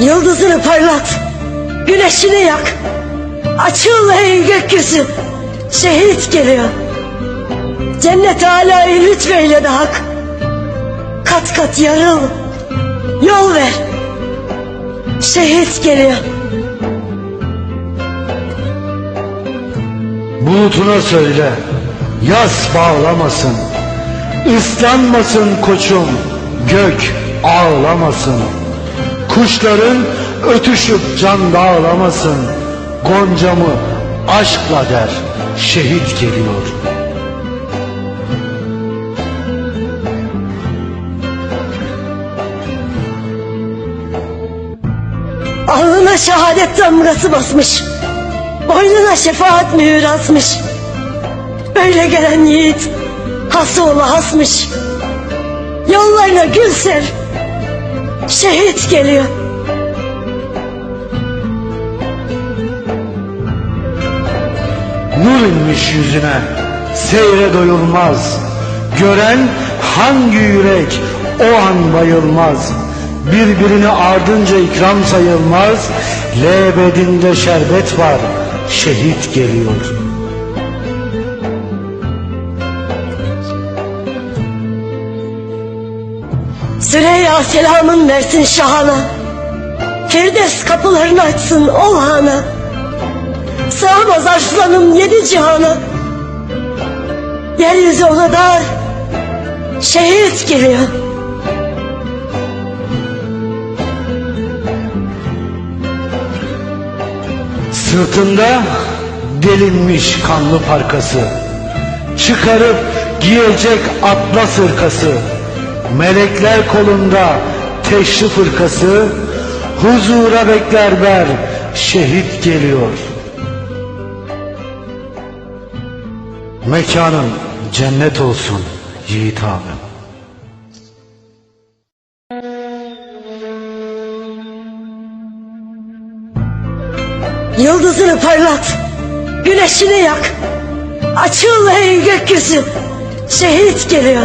Yıldızını parlat, güneşini yak. Açıl ey gökyüzü, şehit geliyor. Cennet alâyı lütfeyle de hak. Kat kat yarıl, yol ver. Şehit geliyor. Bulutuna söyle, yaz bağlamasın. Islanmasın koçum, gök ağlamasın. Kuşların ötüşüp can dağlamasın. Goncamı aşkla der, şehit geliyor. Alnına şehadet damgası basmış. Boynuna şefaat mühür asmış. Böyle gelen yiğit hası ola hasmış. Yollarına gül ser. Şehit geliyor. Nur inmiş yüzüne, seyre doyulmaz. Gören hangi yürek o an bayılmaz. Birbirini ardınca ikram sayılmaz. Lebedinde şerbet var, şehit geliyor. Süreyya selamın versin şahana. Firdevs kapılarını açsın o hana. Sığamaz arslanım yedi cihana. Yeryüzü ona dar. Şehit geliyor. Sırtında delinmiş kanlı parkası Çıkarıp giyecek atlas hırkası Melekler kolunda teşrif fırkası Huzura bekler ber şehit geliyor Mekanın cennet olsun yiğit abim Yıldızını parlat. Güneşini yak. Açıl ey gökyüzü. Şehit geliyor.